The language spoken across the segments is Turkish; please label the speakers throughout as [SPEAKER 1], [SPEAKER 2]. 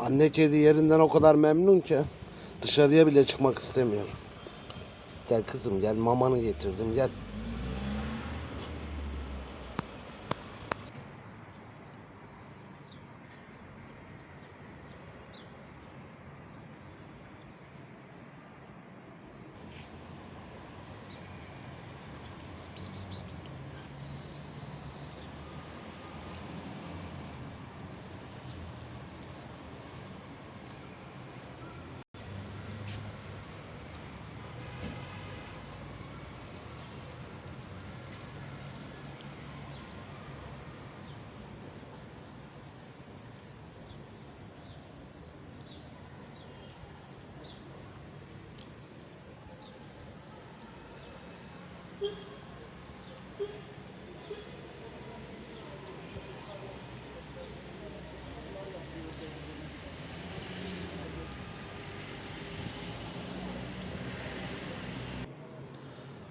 [SPEAKER 1] Anne kedi yerinden o kadar memnun ki dışarıya bile çıkmak istemiyor. Gel kızım gel mamanı getirdim gel.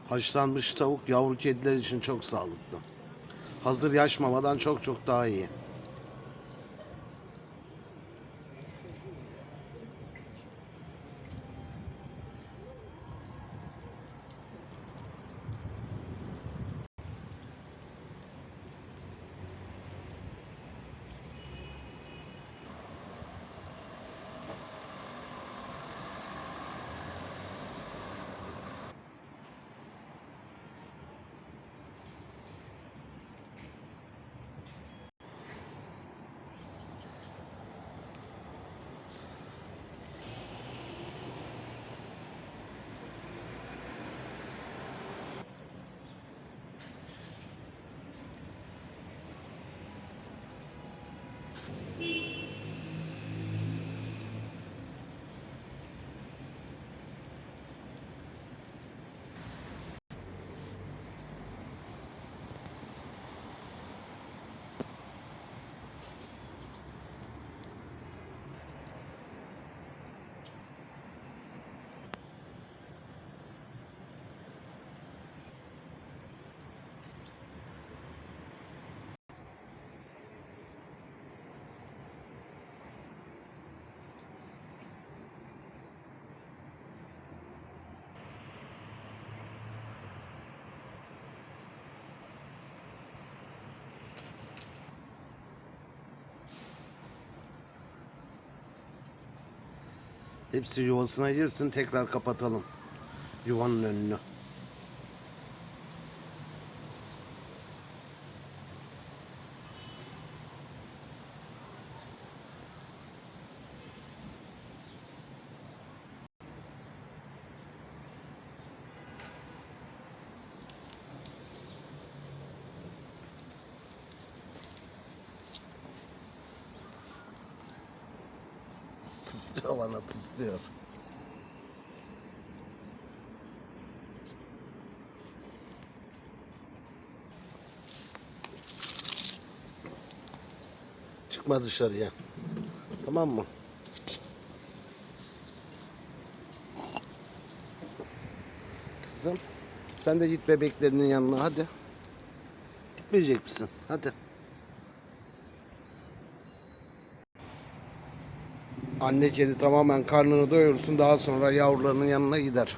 [SPEAKER 1] Haşlanmış tavuk yavru kediler için çok sağlıklı. Hazır yaş mamadan çok çok daha iyi. Beep. Hepsi yuvasına girsin tekrar kapatalım. Yuvanın önünü. Tıslıyor bana tıslıyor. Çıkma dışarıya. Tamam mı? Kızım sen de git bebeklerinin yanına hadi. Gitmeyecek misin? Hadi. Anne kedi tamamen karnını doyursun daha sonra yavrularının yanına gider.